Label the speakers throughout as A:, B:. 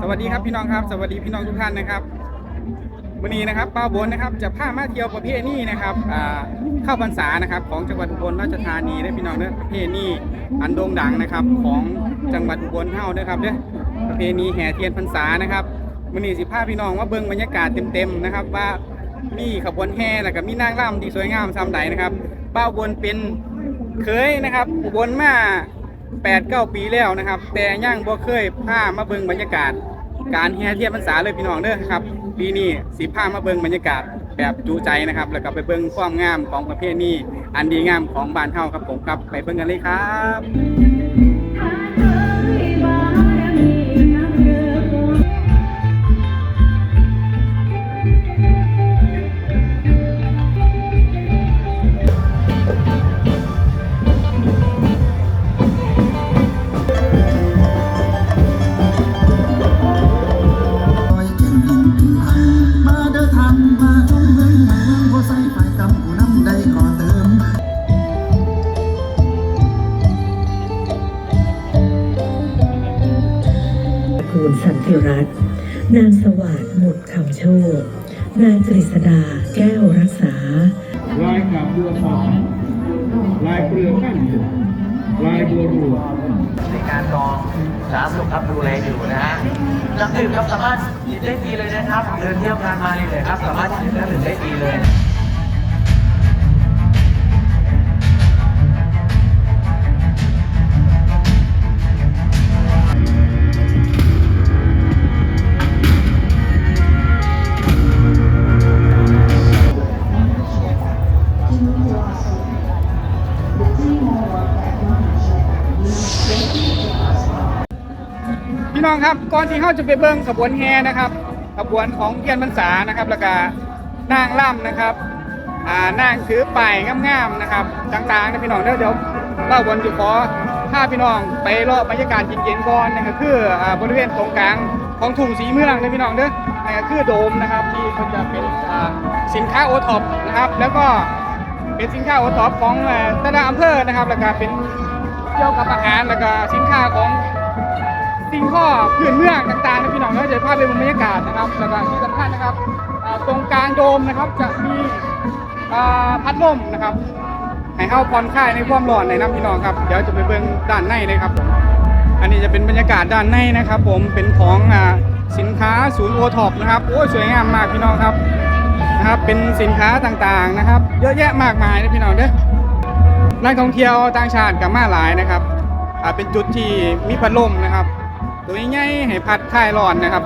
A: สวัสดีครับพี่น้องครับ สวัสดีพี่น้องทุกท่านนะครับวันนี้นะครับป้าบนนะครับจะพามาเที่ยวประเภทนี้นะครับเข้าพรรษานะครับ ของจังหวัดอุบลราชธานีได้พี่น้องเด้อประเพณีอันโด่งดังนะครับ ของจังหวัดอุบลเฮาเด้อครับเด้อประเพณีแห่เทียนพรรษานะครับวันนี้สิพาพี่น้องว่าเบิ่งบรรยากาศเต็มๆนะครับว่ามีขบวนแห่แล้วก็มีนางร่ำที่สวยงามซ้ำใดนะครับป้าบนเป็นเคยนะครับอุบลมา แปดเก้าปีแล้วนะครับ แต่ย่างบ่เคยพามาเบิงบรรยากาศ การแห่เทียนพรรษาเลยพี่น้องเด้อครับปีนี้สีผ้ามาเบิงบรรยากาศแบบจูใจนะครับ แล้วก็ไปเบิงความงามของประเพณีอันดีงามของบ้านเฮาครับผมครับไปเบิงกันเลยครับ
B: บั
C: ว
D: ทองลายเปลือขั้นลายบัวรัว
E: ในการกองสาธารณสุขครับดูแลอยู่นะฮะน้ำดื่มครับสามารถหยิบได้ฟรีเลยนะครับ เดินเที่ยวงานมาเลยครับ สามารถหยิบน้ำดื่มได้ฟรีเลย
A: องครับก่อนที่เขาจะไปเบิ่งขบวนแห่นะครับ ขบวนของเทียนพรรษานะครับแล้วก็นางร่ำนะครับอ่านางถือป้ายงามๆนะครับต่างๆนะพี่น้องเดี๋ยวเดี๋ยวเล่าบนจะขอพาพี่น้องไปรอบบรรยากาศเย็นๆก่อนนั่นก็คืออ่าบริเวณตรงกลางของทุ่งสีเมืองนะพี่น้องเด้อนั่นก็คือโดมนะครับที่มันจะเป็นอ่าสินค้าโอท็อปนะครับ แล้วก็เป็นสินค้าโอท็อปของแต่ละอำเภอนะครับแล้วก็เป็นเกี่ยวกับอาหารแล้วก็สินค้าของ สิ่งข้อพื้นเมืองต่างๆนะพี่น้องก็จะพาไปบรรยากาศนะครับแล้วก็ที่สำคัญนะครับตรงกลางโดมนะครับจะมีพัดลมนะครับให้เข้าผ่อนคลายในความร้อนในน้ำพี่น้องครับเดี๋ยวจะไปเบิ่งด้านในเลยครับผมอันนี้จะเป็นบรรยากาศด้านในนะครับ ผมเป็นของสินค้าศูนย์โอท็อปนะครับโอ้สวยงามมากพี่น้องครับนะครับ เป็นสินค้าต่างๆนะครับ เยอะแยะมากมายนะพี่น้องเด้อนักท่องเที่ยวต่างชาติกับมาหลายนะครับเป็นจุดที่มีพัดลมนะครับ ตัวใหญ่ๆให้พัดคลายร้อนนะครับ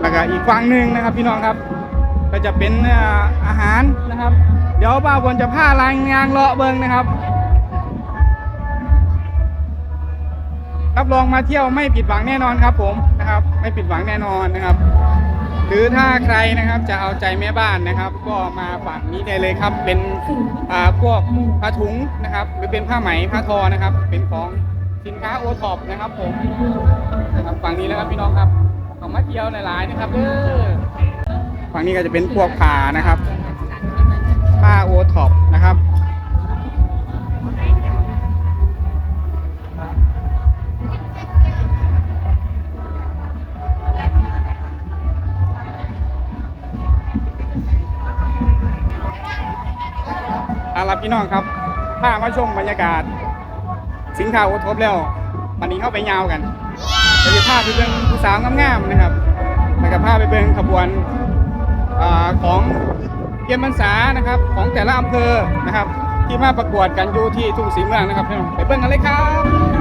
A: แล้วก็อีกฝั่งหนึ่งนะครับ พี่น้องครับ ก็จะเป็นอาหารนะครับ เดี๋ยวบ่าวบนจะพาลายงานเลาะเบิงนะครับรับรองมาเที่ยวไม่ผิดหวังแน่นอนครับ ผมนะครับ ไม่ผิดหวังแน่นอนนะครับ หรือถ้าใครนะครับจะเอาใจแม่บ้านนะครับ ก็มาฝั่งนี้ได้เลยครับ เป็นอ่าพวกผ้าถุงนะครับ หรือเป็นผ้าไหมผ้าทอนะครับ เป็นของ สินค้าโอท็อปนะครับผมนะครับฝั่งนี้นะครับพี่น้องครับของมาเที่ยวหลายๆนะครับเด้อฝั่งนี้ก็จะเป็นพวกผ้านะครับผ้าโอท็อปนะครับอาล่ะพี่น้องครับพามาชมบรรยากาศ สินค้าโอทบแล้ววันนี้เข้าไปยาวกันเราจะพาไปเบิ่งผู้สาวงามๆนะครับแล้วก็พาไปเบิ่งขบวนอของเกียนพรรษานะครับ ของแต่ละอำเภอนะครับ ที่มาประกวดกันอยู่ที่ทุ่งศรีเมืองนะครับพี่น้องไปเบิ่งกันเลยครับ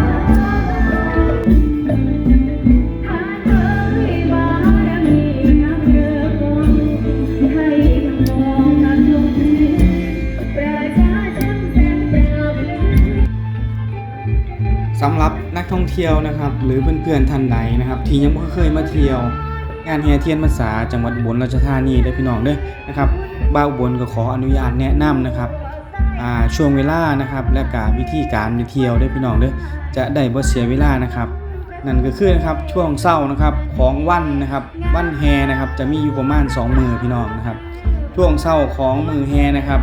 A: สำหรับนักท่องเที่ยวนะครับ หรือเพื่อนๆท่านใดนะครับ ที่ยังไม่เคยมาเที่ยว งานแห่เทียนพรรษาจังหวัดอุบลราชธานีได้พี่น้องเด้อนะครับบ้าอุบลก็ขออนุญาตแนะนำนะครับช่วงเวลานะครับ และการวิธีการไปเที่ยวได้พี่น้องเด้อจะได้บ่เสียเวลานะครับ นั่นก็คือนะครับช่วงเศร้านะครับของวันนะครับวันแฮนะครับจะมีอยู่ประมาณ2มือพี่น้องนะครับ ช่วงเศร้าของมือแฮนะครับ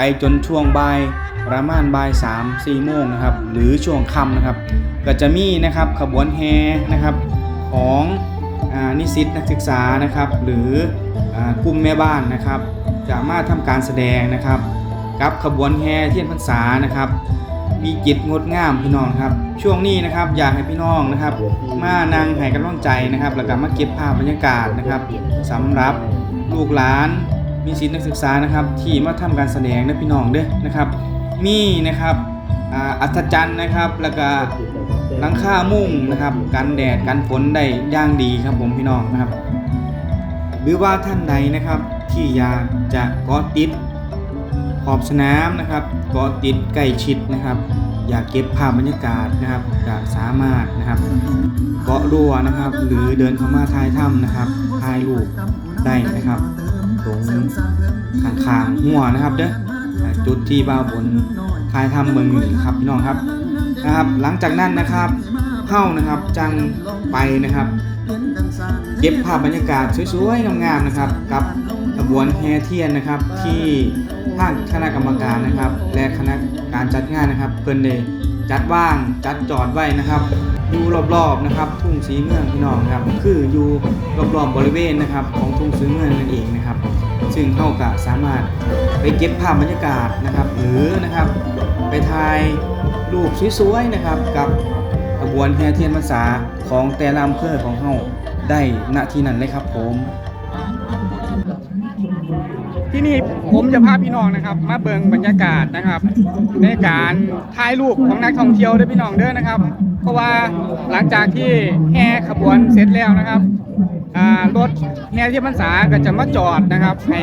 A: ไปจนช่วงบ่ายประมาณบ่ายสามสี่โมงนะครับ หรือช่วงค่ำนะครับ ก็จะมีนะครับขบวนแฮนะครับข
F: องอนิสิตนักศึกษานะครับ หรือกลุ่มแม่บ้านนะครับ จะมาทำการแสดงนะครับ กับขบวนแห่เทียนพรรษานะครับ มีจิตงดงามพี่น้องครับ ช่วงนี้นะครับอยากให้พี่น้องนะครับ มานั่งให้กำลังใจนะครับ แล้วก็มาเก็บภาพบรรยากาศนะครับสำหรับลูกหลาน มีสิทธินักศึกษานะครับที่มาทำการแสดงนะพี่น้องเด้อนะครับ มีนะครับอัศจรรย์นะครับ แล้วก็หลังคามุ้งนะครับกันแดดกันฝนได้ย่างดีครับผมพี่น้องนะครับ หรือว่าท่านใดนะครับที่อยากจะเกาะติดขอบสนามนะครับเกาะติดใกล้ชิดนะครับ อยากเก็บภาพบรรยากาศนะครับก็สามารถนะครับเกาะรั้วนะครับ หรือเดินเข้ามาถ่ายถ้ำนะครับถ่ายรูปได้นะครับ ตรงข้างๆหัวนะครับเด้อจุดที่บ้าบนถ่ายถ้ำเมืองนี่ครับพี่น้องครับนะครับ หลังจากนั้นนะครับเข้านะครับจังไปนะครับเก็บภาพบรรยากาศสวยๆงามๆนะครับ กับขบวนแห่เทียนนะครับที่ทางคณะกรรมการนะครับ และคณะการจัดงานนะครับ เพิ่นได้จัดว่างจัดจอดไว้นะครับ อยู่รอบๆนะครับ ทุ่งสีเมืองพี่น้องครับ คืออยู่รอบๆบริเวณนะครับ ของทุ่งสีเมืองนั่นเองนะครับ ซึ่งเข้ากับสามารถไปเก็บภาพบรรยากาศนะครับ หรือนะครับไปถ่ายรูปสวยๆนะครับ กับขบวนแห่เทียนพรรษาของแต่ละอำเภอของเฮาได้ณที่นั้นเลยครับผมที่นี่ผมจะพาพี่น้องนะครับ มาเบิงบรรยากาศนะครับ ในการถ่ายรูปของนักท่องเที่ยวด้อพี่น้องเด้อนะครับ ราะว่าหลังจากที่แห่ขบวนเสร็จแล้วนะครับรถแห่ที่พรรษาก็จะมาจอดนะครับให้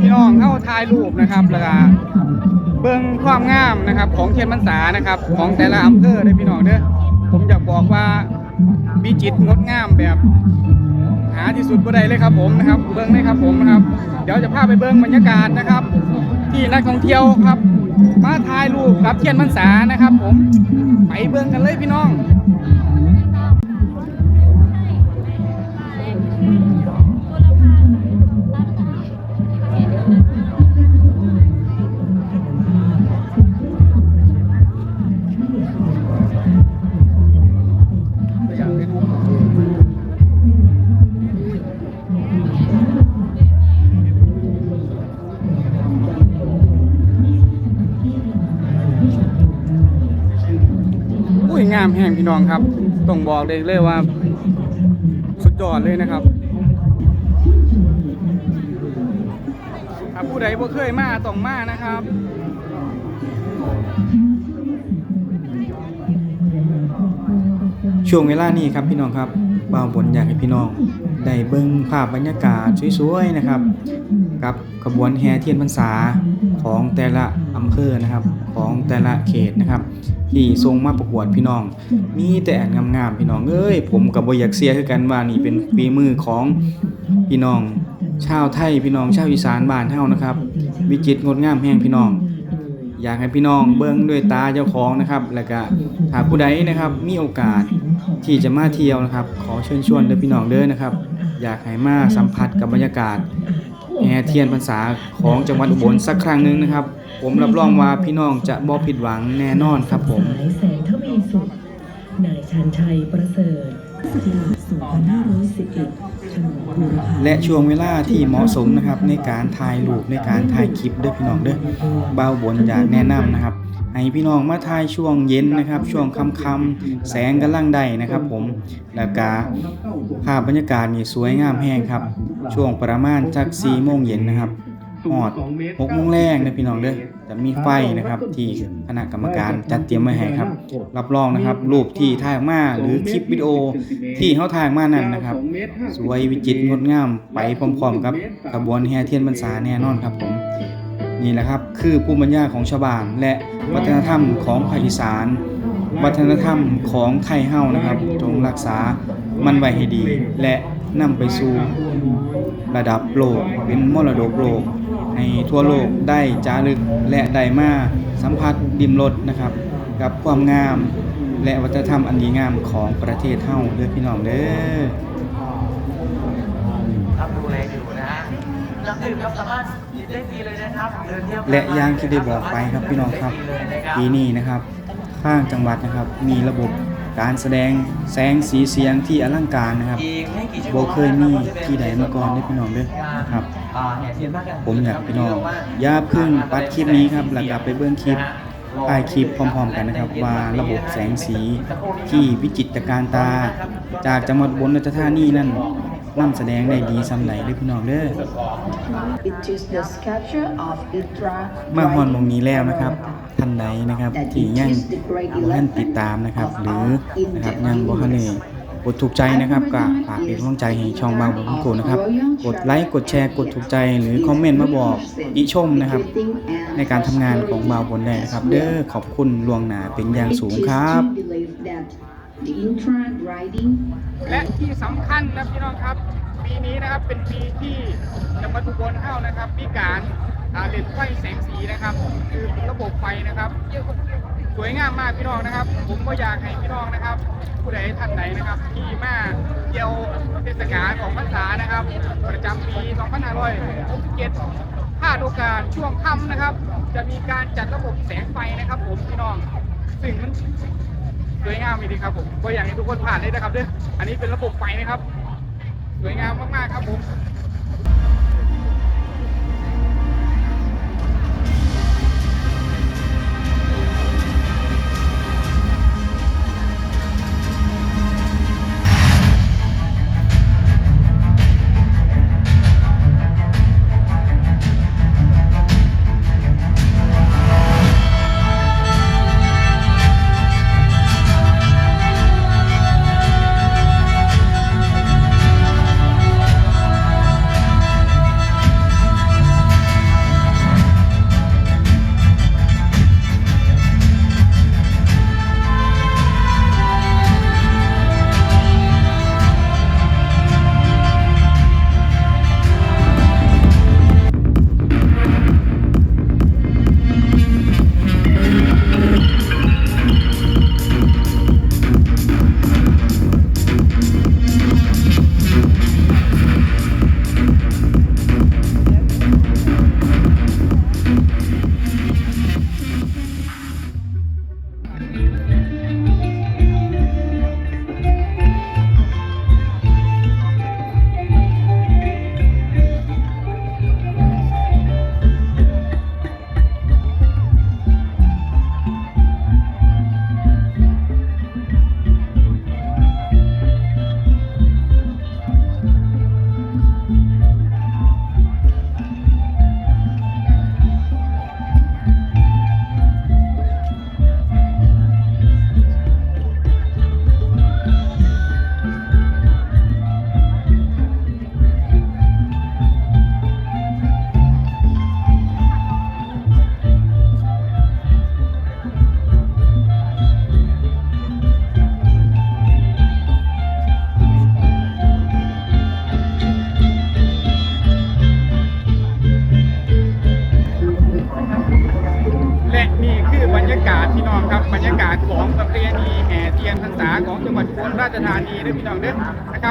F: พี่น้องเข้าถ่ายรูปนะครับแล้วก็เบิ่งความงามนะครับ ของเทียนพรรษานะครับ ของแต่ละอำเภอเด้อพี่น้องเด้อผมอยากบอกว่ามีจิตรงดงามแบบหาที่สุดบ่ได้เลยครับผมนะครับ เบิ้งเลยครับผมนะครับ เดี๋ยวจะพาไปเบิ้งบรรยากาศนะครับ ที่นักท่องเที่ยวครับ มาถ่ายรูปรับเทียนพรรษานะครับ ผมไปเบิ้งกันเลยพี่น้องามแห่งพี่น้องครับต้องบอกเลยเลยว่า สุดยอดเลยนะครับถ้าผู้ใดบ่เคยมาต้องมานะครับช่วงเวลานี้ครับพี่น้องครับ บ่าวบนอยากให้พี่น้องได้เบิ่งภาพบรรยากาศสวยๆนะครับ กับขบวนแห่เทียนพรรษาของแต่ละอำเภอนะครับ ของแต่ละเขตนะครับ ที่ทรงมาประกวดพี่น้อง มีแต่อันงามๆพี่น้องเอ้ยผมกับบอยากเสียคือกันว่านี่เป็นฝีมือของพี่น้อง ชาวไทยพี่น้องชาวอีสานบ้านเฮานะครับ วิจิตรงดงามแห่งพี่น้องอยากให้พี่น้องเบิ่งด้วยตาเจ้าของนะครับ แล้วก็ถ้าผู้ใดนะครับมีโอกาส ที่จะมาเที่ยวนะครับ ขอเชิญชวนเด้อพี่น้องเด้อนะครับ อยากให้มาสัมผัสกับบรรยากาศแห่เทียนพรรษาของจังหวัดอุบลสักครั้งหนึ่งนะครับ ผมรับรองว่าพี่น้องจะบ่ผิดหวังแน่นอนครับผม
C: สายแสงทวีสุขนายชันชัยประเสริฐที่2511ถนนบูรพา
F: และช่วงเวลาที่เหมาะสมนะครับในการถ่ายรูปในการถ่ายคลิปเด้อพี่น้องเด้อเบาบนอยากแนะนำนะครับ ให้พี่น้องมาถ่ายช่วงเย็นนะครับ ช่วงค่ำๆแสงกำลังได้นะครับ ผมแล้วก็ภาพบรรยากาศนี่สวยงามแห้งครับ ช่วงประมาณจัก4โมงเย็นนะครับหอด6โมงแรกนะพี่น้องเด้อจะมีไฟนะครับที่คณะกรรมการจัดเตรียมไว้ให้ครับ รับรองนะครับ รูปที่ถ่ายมาหรือคลิปวิดีโอที่เขาถ่ายมานั้นนะครับ สวยวิจิตรงดงามไปพร้อมๆกับขบวนแห่เทียนพรรษาแน่นอนครับผม นี่แหละครับคือภูมิปัญญาของชาวบ้านและวัฒนธรรมของภาคอีสาน วัฒนธรรมของไทยเฮ้านะครับ จงรักษามันไว้ให้ดี และนำไปสู่ระดับโลกเป็นมรดกโลก ให้ทั่วโลกได้จารึกและได้มาสัมผัสดิมรสนะครับ กับความงาม และวัฒนธรรมอันดีงามของประเทศเฮาเด้อพี่น้องเด้อ
E: ดื่มครับสามารถหยิบได้ฟรีเลยนะครับเดินเที่ยว
F: และอย่างที่ได้บอกไปครับพี่น้องครับปีนี้นะครับ ข้างจังหวัดนะครับ มีระบบ
A: การแสดงแสงสีเสียงที่อลังการนะครับ
E: อีกไม่กี่ชั่วโบ
A: เคยมีที่ใดมาก่อนเด้พี่น้องด้อครับ
E: อ่าแห่เทียนมากกัน
A: ผมอยากพี่น้องอย่าพิ่งปัดคลิปนี้ครับแล้วกลับไปเบิ่งคลิปถ่ายคลิปพร้อมๆกันนะครับ ว่าระบบแสงสีที่วิจิตรการตา จากจังหวัดบนราชธานีนั่น นำแสดงได้ดีซำใดเด้อพี่น้องเด้อ
G: It is the sculpture of Idra
A: มาฮอนมงนี้แล้วนะครับท่านใดนะครับที่ยังบ่ทันติดตามนะครับ หรือนะครับยังบ่ทันได้กดถูกใจนะครับก็ฝากเป็นกำลังใจให้ช่องบางบุญโกนะครับ กดไลค์กดแชร์กดถูกใจหรือคอมเมนต์มาบอกอิชมนะครับ ในการทำงานของบาวบนได้นะครับ เด้อขอบคุณล่วงหน้าเป็นอย่างสูงครับ
G: The intra riding
A: และที่สำคัญนะพี่น้องครับปีนี้นะครับเป็นปีที่จังหวัดอุบลเฮานะครับมีการเล่นไฟแสงสีนะครับ คือระบบไฟนะครับสวยงามมากพี่น้องนะครับ ผมก็อยากให้พี่น้องนะครับ ผู้ใดท่านไหนนะครับ ที่มาเที่ยวเทศกาลของพรรษานะครับ ประจำปี 2567พลาดโอกาสช่วงค่ำนะครับ จะมีการจัดระบบแสงไฟนะครับ ผมพี่น้อง ซึ่งมัน สวยงามดีครับผมก็อยากให้ทุกคนผ่านเลยนะครับเด้ออันนี้เป็นระบบไฟนะครับ สวยงามมากๆครับผม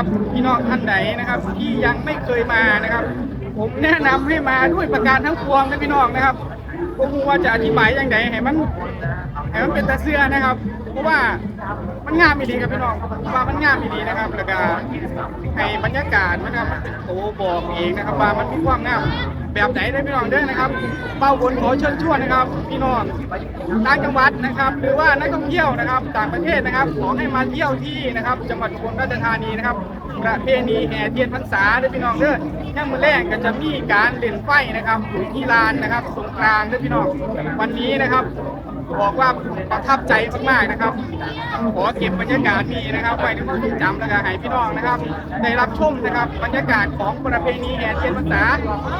A: นะครับพี่น้องท่านใดนะครับ ที่ยังไม่เคยมานะครับ ผมแนะนำให้มาด้วยประการทั้งปวงนะพี่น้องนะครับผมว่าจะอธิบายยังไงให้มันให้มันเป็นตาเสื้อนะครับ เพราะว่า มันงามอีดีครับพี่น้องว่ามันงามอีดีนะครับแล้วก็ให้บรรยากาศนะครับมันเป็นโตบอกเองนะครับว่ามันมีความงามแบบไหนได้พี่น้องเด้อนะครับเป้าบนขอเชิญชวนนะครับ พี่น้องต่างจังหวัดนะครับ หรือว่านักท่องเที่ยวนะครับ ต่างประเทศนะครับขอให้มาเที่ยวที่นะครับ จังหวัดอุบลราชธานีนะครับ ประเพณีแห่เทียนพรรษาเด้อพี่น้องเด้อย่างมือแรกก็จะมีการเล่นไฟนะครับอยู่ที่ลานนะครับ สงกรานต์เด้อพี่น้องวันนี้นะครับ บอกว่าประทับใจมากๆนะครับ ขอเก็บบรรยากาศนี้นะครับไว้ในความทรงจำแล้วก็ให้พี่น้องนะครับ ได้รับชมนะครับบรรยากาศของประเพณีแห่เทียนพรรษา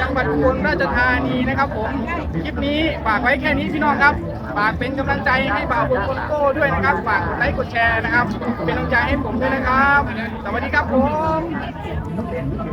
A: จังหวัดอุบลราชธานีนะครับ ผมคลิปนี้ฝากไว้แค่นี้พี่น้องครับฝากเป็นกำลังใจให้บ่าวบุญคนโก้ด้วยนะครับฝากกดไลค์กดแชร์นะครับ เป็นกำลังใจให้ผมด้วยนะครับ สวัสดีครับผม